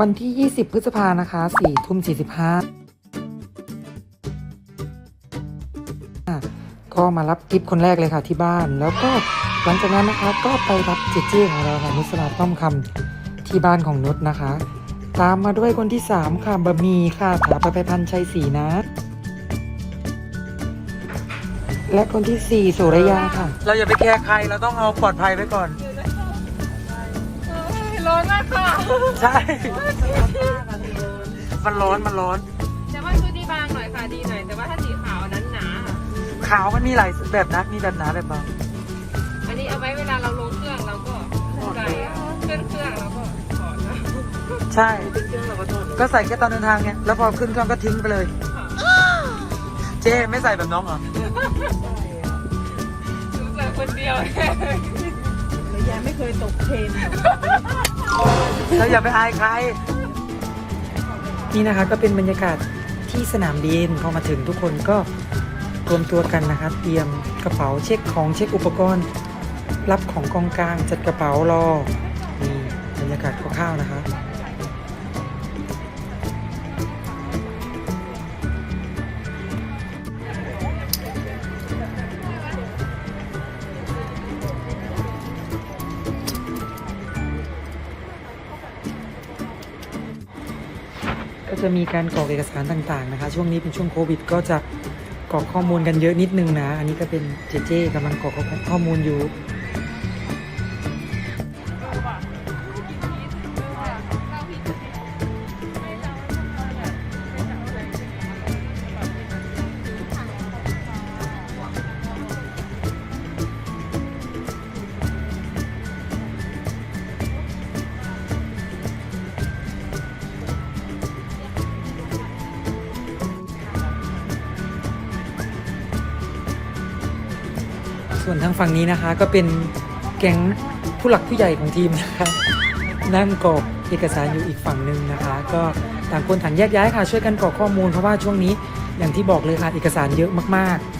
วันที่ 20 พฤษภานะคะ4ทุ่ม45อะก็มารับกิฟต์คนแรกเลยค่ะที่บ้าน แล้วก็หลังจากนั้นนะคะก็ไปรับเจเจของเราค่ะนุสราต้อมคำที่บ้านของนุชนะคะ ตามมาด้วยคนที่ 3 ค่ะบะหมี่ค่ะถาประภัยพันชัยศรีนะ และคนที่ 4 สุรยาค่ะ เราอย่าไปแคร์ใครเราต้องเอาปลอดภัยไว้ก่อน มากค่ะ ใช่ มันร้อนมันร้อน แต่ว่าชุดนี้บางหน่อยค่ะดีหน่อย แต่ว่าถ้าสีขาวอันนั้นหนาค่ะขาวมันมีหลายแบบนะ มีแบบหนาแบบบาง อันนี้เอาไว้เวลาเราลงเครื่องเราก็ใส่ขึ้นเครื่องเราก็ถอดนะใช่ ก็ใส่แค่ตอนเดินทางไง แล้วพอขึ้นเครื่องก็ทิ้งไปเลย เจ๊ไม่ใส่แบบน้องเหรอใส่คนเดียวยังไม่เคยตกเทรน เราอย่าไปอายใคร นี่นะคะก็เป็นบรรยากาศที่สนามบินพอมาถึงทุกคนก็รวมตัวกันนะคะเตรียมกระเป๋าเช็คของเช็คอุปกรณ์ รับของกองกลางจัดกระเป๋ารอนี่บรรยากาศคร่าวๆนะคะ จะมีการกรอกเอกสารต่างๆนะคะช่วงนี้เป็นช่วงโควิด ก็จะกรอกข้อมูลกันเยอะนิดนึงนะ อันนี้ก็เป็นเจเจกำลังกรอกข้อมูลอยู่ ฝั่งนี้นะคะ ก็เป็นแก๊งผู้หลักผู้ใหญ่ของทีมนะคะนั่งกรอกเอกสารอยู่อีกฝั่งหนึ่งนะคะ ก็ต่างคนต่างแยกย้ายค่ะช่วยกันกรอกข้อมูลเพราะว่าช่วงนี้อย่างที่บอกเลยค่ะเอกสารเยอะมากๆ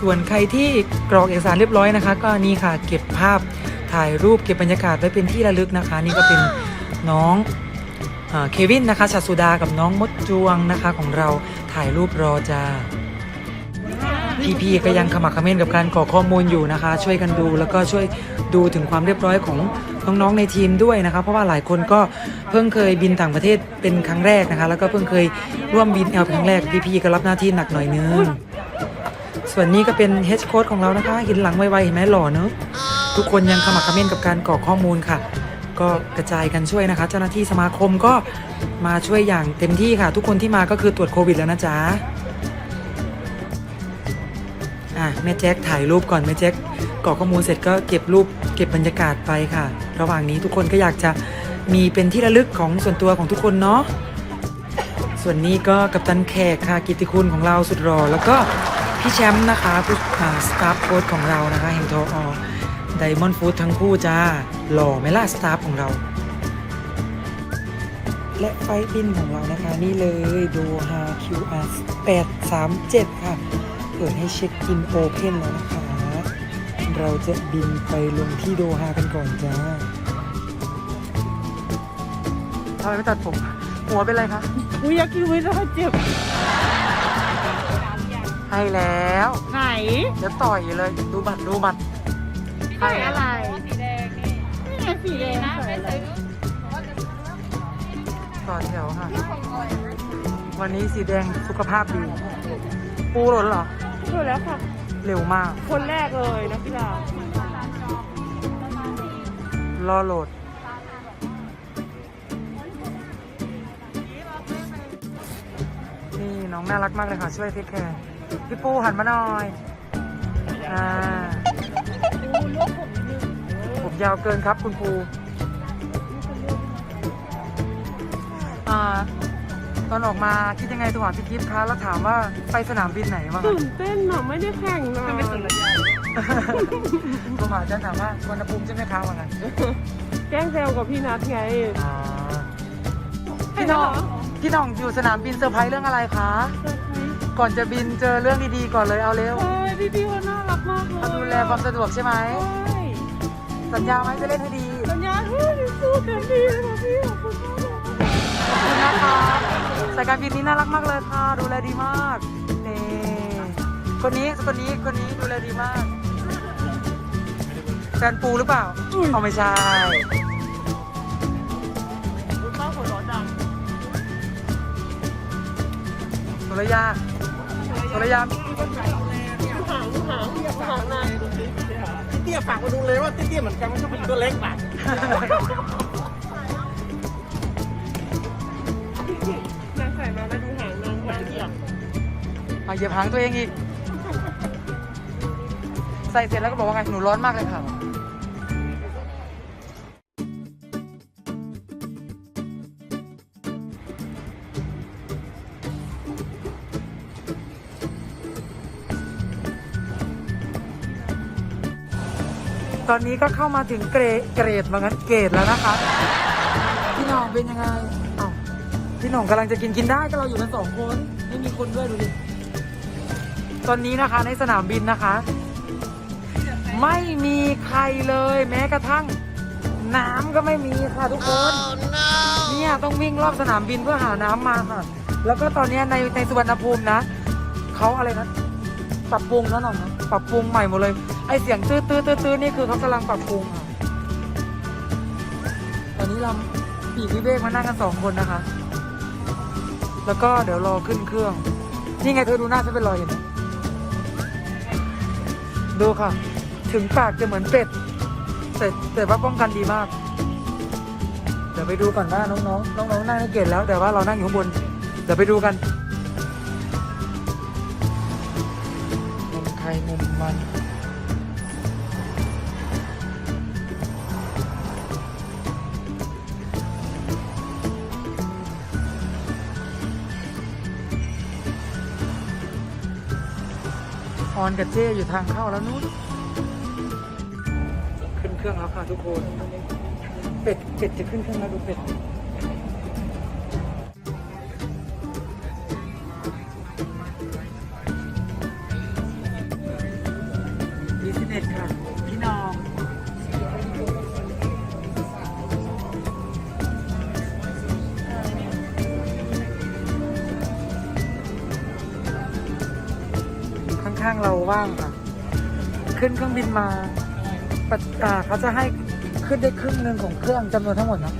ส่วนใครที่กรอกเอกสารเรียบร้อยนะคะ ก็นี่ค่ะเก็บภาพถ่ายรูปเก็บบรรยากาศไว้เป็นที่ระลึกนะคะ นี่ก็เป็นน้องเอ่อเควินนะคะชัดสุดากับน้องมดจวงนะคะของเราถ่ายรูปรอจ้าพี่ๆก็ยังขมักขม้นกับการกรอกข้อมูลอยู่นะคะ ช่วยกันดูแล้วก็ช่วยดูถึงความเรียบร้อยของน้องๆในทีมด้วยนะคะ เพราะว่าหลายคนก็เพิ่งเคยบินต่างประเทศเป็นครั้งแรกนะคะ แล้วก็เพิ่งเคยร่วมบินแอลครั้งแรกพี่ๆก็รับหน้าที่หนักหน่อยนึง ส่วนนี้ก็เป็นเฮดโค้ดของเรานะคะห็นหลังไวๆเห็นไหมหล่อเนอะทุกคนยังขมักเขม้นกับการกรอกข้อมูลค่ะ ก็กระจายกันช่วยนะคะ เจ้าหน้าที่สมาคมก็มาช่วยอย่างเต็มที่ค่ะ ทุกคนที่มาก็คือตรวจโควิดแล้วนะจ๊ะอะแม่แจ็คถ่ายรูปก่อนแม่แจ็คกรอกข้อมูลเสร็จก็เก็บรูปเก็บบรรยากาศไปค่ะ ระหว่างนี้ทุกคนก็อยากจะมีเป็นที่ระลึกของส่วนตัวของทุกคนเนาะส่วนนี้ก็กัปตันแขกค่ะกิตติคุณของเราสุดรอแล้วก็ พี่แชมป์นะคะผู้สตาฟโค้ดของเรานะคะแห่งทออไดมอนด์ฟู้ดทั้งคู่จ้า หล่อไหมล่ะสตาฟของเรา และไฟล์บินของเรานะคะ นี่เลยโดฮา QR 837ค่ะ เปิดให้เช็คอินโอเพนแล้วนะคะ เราจะบินไปลงที่โดฮากันก่อนจ้าทำไมไม่ตัดผม หัวเป็นไรคะ อุ้ยอยากกินวิทย์แล้วก็เจ็บ ให้แล้วไหนเดี๋ยวต่อยเลยดูบัตรดูบัตรใส่อะไรสีแดงนี่นี่ไงสีแดงนะใส่ไม่อะไรใส่รูปต่อแถวค่ะ วันนี้สีแดงสุขภาพดีปูหล่นเหรอดูแล้วค่ะ เร็วมาก คนแรกเลยนะพี่ดาวรอโหลดนี่น้องน่ารักมากเลยค่ะ ช่วยเทคแคร์ พี่ปูหันมาหน่อยอ่าผมยาวเกินครับคุณปูอ่าตอนออกมาคิดยังไงโทรหาพี่กิฟต์คะแล้วถามว่าไปสนามบินไหนบ้างตื่นเต้นอะไม่ได้แข่งนะไม่สนใจโทรหาจะถามว่าวันภูมิใช่ไหมคะว่างั้นแกล้งแซวกับพี่นัทไงอ๋อพี่นัทพี่หน้องอยู่สนามบินเซอร์ไพรส์เรื่องอะไรคะ ก่อนจะบินเจอเรื่องดีๆก่อนเลยเอาเร็วใช่พี่พี่เขาน่ารักมากเลยเขาดูแลความสะดวกใช่ไหมใช่สัญญาไหมจะเล่นให้ดี สัญญาเฮ้ยสู้เต็มที่เลยค่ะพี่ขอบคุณมากเลยขอบคุณนะคะสายการบินนี้น่ารักมากเลยค่ะ ดูแลดีมากนี่คนนี้คนนี้คนนี้ดูแลดีมากแฟนปูหรือเปล่าเอาไม่ใช่คุณป้าหัวร้อนจังสุรยา สุรยาหางหางหางนายเตี้ยฝากมาดูเลยว่าเตี้ยเหมือนกันไม่ใช่เป็นตัวเล็กป่ะนางใส่มาแล้วดูหางนางหางเหยียบมาเหยียบหางตัวเองอีก ใส่เสร็จแล้วก็บอกว่าไง หนูร้อนมากเลยค่ะ ตอนนี้ก็เข้ามาถึงเกรดเกรดว่างั้นเกรดแล้วนะคะ พี่หน้องเป็นยังไงอ้าวพี่หน้องกำลังจะกินกินได้ก็เราอยู่กันสองคนไม่มีคนด้วยดูดิตอนนี้นะคะในสนามบินนะคะ ไม่มีใครเลยแม้กระทั่ง น้ำก็ไม่มีค่ะทุกคน เนี่ยต้องวิ่งรอบสนามบินเพื่อหาน้ำมาค่ะ แล้วก็ตอนนี้ในในสุวรรณภูมินะเขาอะไรนะ ปรับปรุงแล้วหน่อยนะปรับปรุงใหม่หมดเลย ไอเสียงตื้อตื้อตื้อตื้อนี่คือเขากำลังปรับปรุงค่ะตอนนี้เราปีกวิเวกมานั่งกันสองคนนะคะ แล้วก็เดี๋ยวรอขึ้นเครื่อง นี่ไงเธอดูหน้าฉันเป็นรอยเห็นไหมดูค่ะ ถึงปากจะเหมือนเป็ด แต่แต่ว่าป้องกันดีมาก เดี๋ยวไปดูก่อนว่าน้องๆน้องๆนั่งในเกตแล้ว แต่ว่าเรานั่งอยู่ข้างบน เดี๋ยวไปดูกัน มันออนกับเจ้อยู่ทางเข้าแล้วนู้นขึ้นเครื่องแล้วค่ะทุกคน เป็ด เป็ดจะขึ้นเครื่องแล้วดูเป็ด ข้างเราว่างค่ะ ขึ้นเครื่องบินมาปะอ่าเขาจะให้ขึ้นได้ครึ่งหนึ่งของเครื่องจำนวนทั้งหมดนะ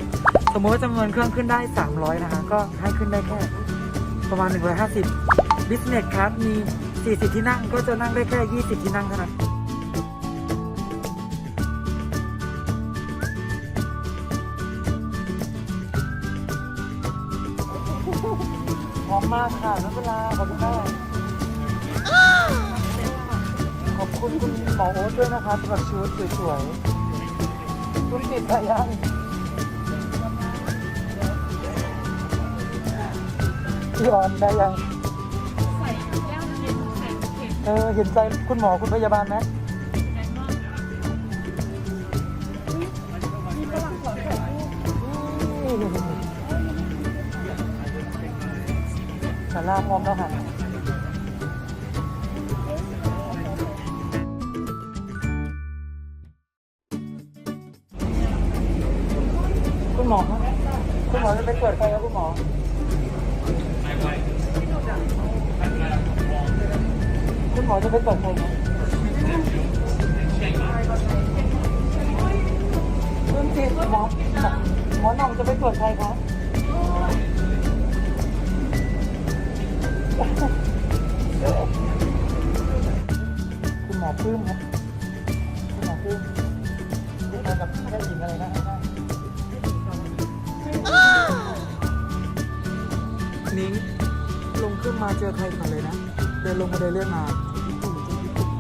สมมติว่าจำนวนเครื่องขึ้นได้ 300 นะคะ ก็ให้ขึ้นได้แค่ประมาณ 150 Business Class มี 40 ที่นั่งก็จะนั่งได้แค่ 20 ที่นั่งเท่านั้นพร้อมมากค่ะนักเวลาขอบคุณมาก หมอโอ๊ตด้วยนะคะสำหรับชุดสวยๆคุณติดไรยังพี่ออนได้ยังใส่แก้วเย็นใส่เผ็ดเออเห็นใจคุณหมอคุณพยาบาลไหมแพงมากสาราพร้อมแล้วค่ะ หมอครับคุณหมอจะไปเปิดไฟครับคุณหมอคุณหมอจะไปเปิดไฟไหมคุณจิตหมอหมอหน่องจะไปเปิดไฟครับคุณหมอปลื้มครับคุณหมอปลื้มคุณหมอกับแพทย์หญิงอะไรนะ นิ้งลงขึ้นมาเจอใครก่อนเลยนะ เดินลงมาเดินเลื่อนมาญี่ปุ่นเจอญี่ปุ่น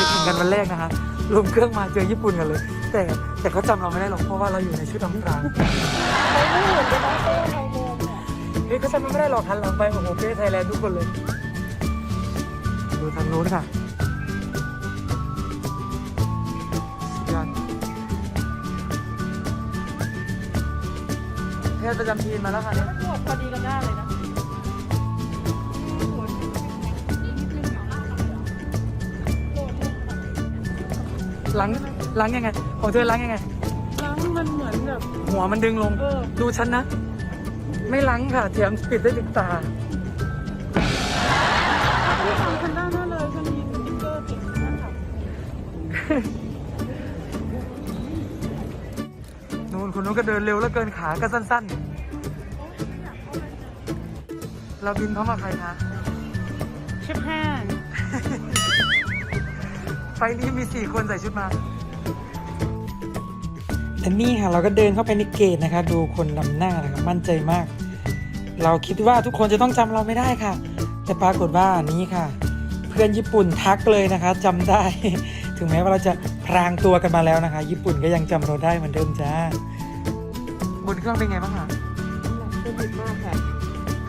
จะแข่งกันวันแรกนะคะลงเครื่องมาเจอญี่ปุ่นกันเลย แต่แต่เขาจำเราไม่ได้หรอกเพราะว่าเราอยู่ในชุดอำพรางเฮ้ยเขาจำเราไม่ได้หรอกหันหลังไปโอ้โหเป้ไทยแลนด์ทุกคนเลย ดูทางนู้นค่ะสุดยอดแพทย์ประจำทีมมาแล้วค่ะเนี่ย พอดีกันได้เลยนะล้างล้างยังไงของเธอล้างยังไง ล้างมันเหมือนแบบ หัวมันดึงลง เออ ดูฉันนะ ไม่ล้างค่ะเถียมปิดได้ติดตา ไม่ทำคันด้านหน้าเลยฉันมีสติ๊กเกอร์ติดหน้าค่ะนู่นคนนู้นก็เดินเร็วแล้วเกินขาก็สั้นๆ เราบินพร้อมกับใครคะชิปแห้งไฟล์นี้มีสี่คนใส่ชุดมาและนี่ค่ะเราก็เดินเข้าไปในเกตนะคะ ดูคนนำหน้านะคะมั่นใจมาก เราคิดว่าทุกคนจะต้องจำเราไม่ได้ค่ะ แต่ปรากฏว่านี้ค่ะ เพื่อนญี่ปุ่นทักเลยนะคะจำได้ ถึงแม้ว่าเราจะพรางตัวกันมาแล้วนะคะ ญี่ปุ่นก็ยังจำเราได้เหมือนเดิมจ้าบนเครื่องเป็นไงบ้างคะสนิทมากค่ะ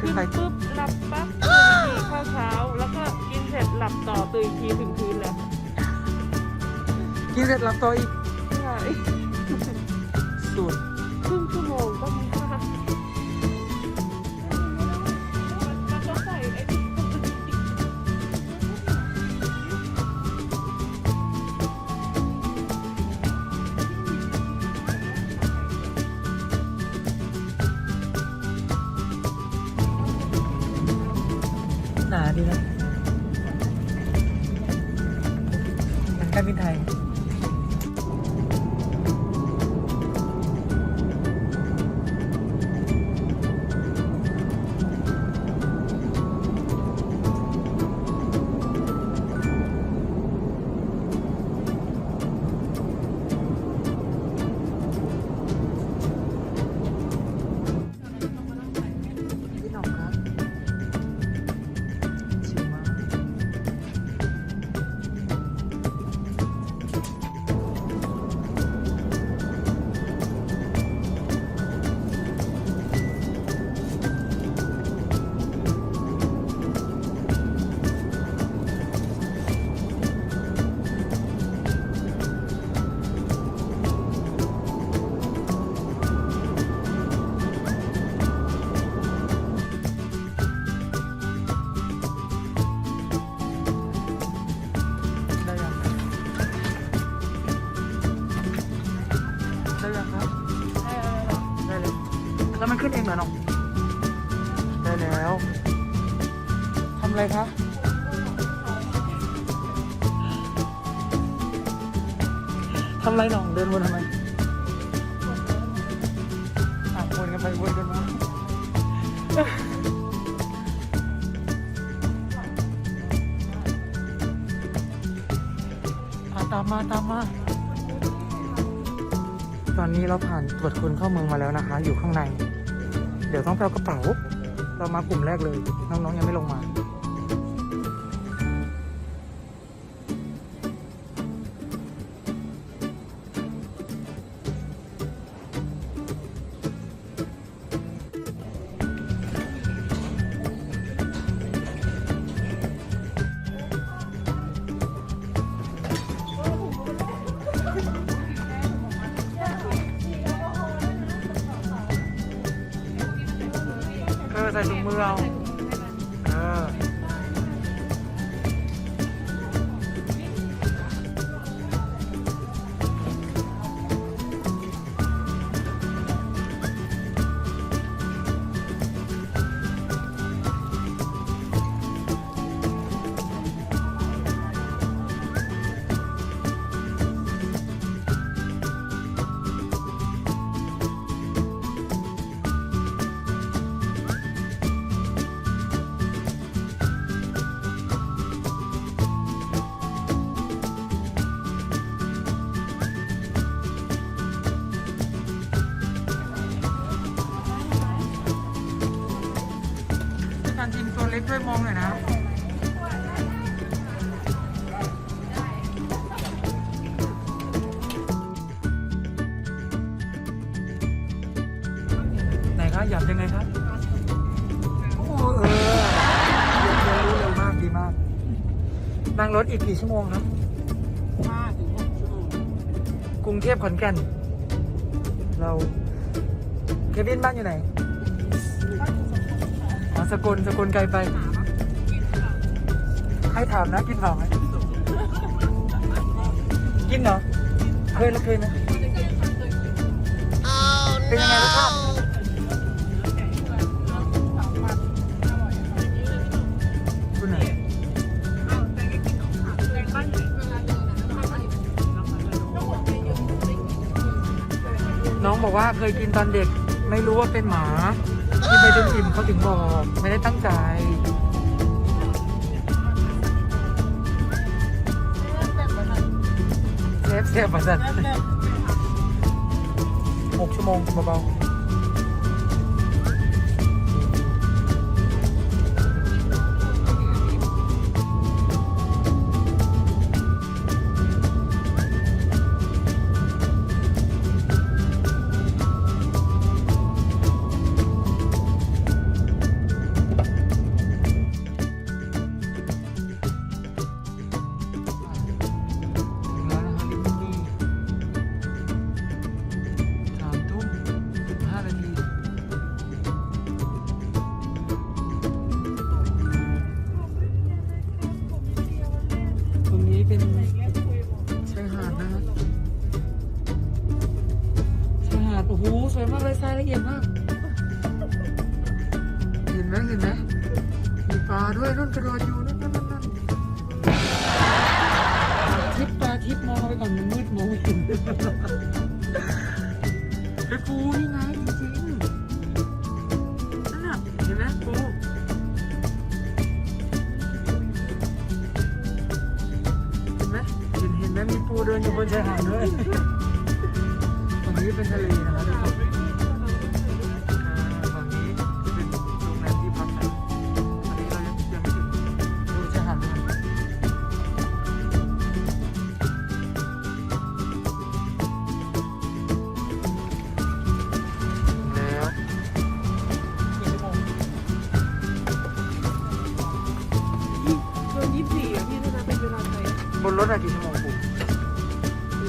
ขึ้ขึ้นนไปปุ๊บหลับปั๊บตื่นอีกทีข้าวเช้า แล้วก็กินเสร็จหลับต่อตื่นอีกทีถึงพื้นแล้วกินเสร็จรับตัวอีกใช่ สูตรครึ่งชั่วโมงก็มี เขึ้นเองเหรอน้องได้แล้วทำอะไรคะทำไรน้องเดินวนทำไมอะวนกันไปวนกันมาตามมาตามมา ตอนนี้เราผ่านตรวจคนเข้าเมืองมาแล้วนะคะ อยู่ข้างใน ดี๋ยวต้องไปเอากระเป๋า เรามากลุ่มแรกเลย น้องๆยังไม่ลงมา ใส่ถุงมือเอา งหน่อยนะไหนคะหยับยังไงครับ โอ้เออเรียนรู้เร็วมากดีมาก นั่งรถอีกกี่ชั่วโมงครับ ห้าถึงหกชั่วโมงกรุงเทพขอนแก่น เรา เควินบ้านอยู่ไหนบ้านอยู่สสกลสกลไกลไป ให้ถามนะกินเผาไหมกินเหรอเคยแล้วเคยไหมเป็นยังไงรสชาติคุณไหนน้องบอกว่าเคยกินตอนเด็ก ไม่รู้ว่าเป็นหมา กินไปจนอิ่มเขาถึงบอก ไม่ได้ตั้งใจ เซฟเซฟมาสั่นหกชั่วโมงเบาๆ เดินอยู่บนชายหาดด้วยฝั่งนี้เป็นทะเลนะครับทุกคนอ่าฝั่งนี้เป็นโรงแรมที่พักนะอันนี้เรายังยังไม่ถึงดูชายหาดด้วยกันแล้วกี่ชั่โมงเกินยี่สิบสี่อะพี่ถ้านับเป็นเวลาไทย บนรถอะกี่ชั่วโมง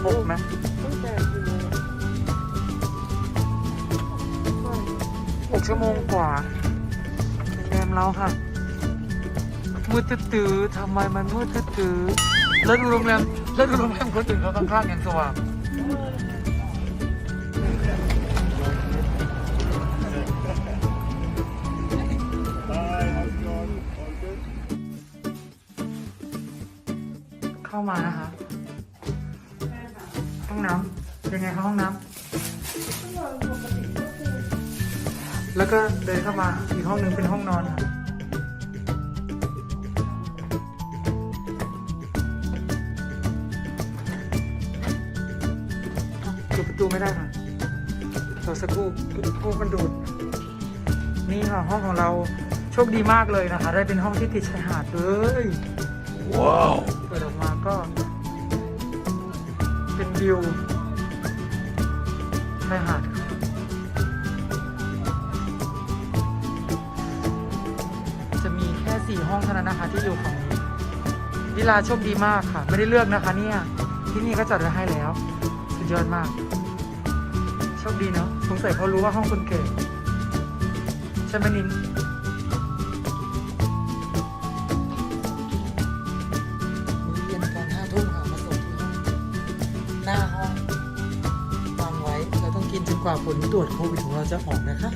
ปูหกไหมตั้งแต่กี่โมงอะหกชั่วโมงกว่าโรงแรมเราค่ะ มืดตื้อๆทำไมมันมืดตื้อๆแล้วดูโรงแรมแล้วดูโรงแรมคนอื่นเขาข้างๆอย่างสว่างเข้ามานะคะ ห้องน้ำแล้วก็เดินเข้ามาอีกห้องหนึ่งเป็นห้องนอนค่ะเปิดประตูไม่ได้ค่ะรอสักครู่พวกมันดูด นี่ค่ะห้องของเราโชคดีมากเลยนะคะ ได้เป็นห้องที่ติดชายหาดเลยว้าว เปิดออกมาก็ เป็นวิวชายหาดจะมีแค่สี่ห้องเท่านั้นนะคะที่อยู่ของนี้วิลาโชคดีมากค่ะ ไม่ได้เลือกนะคะเนี่ย ที่นี่ก็จัดไว้ให้แล้ว สุดยอดมาก โชคดีเนาะสงสัยเขารู้ว่าห้องคนเก่ใช่ไหมนิน ตรวจโควิดของเราจะออกนะคะ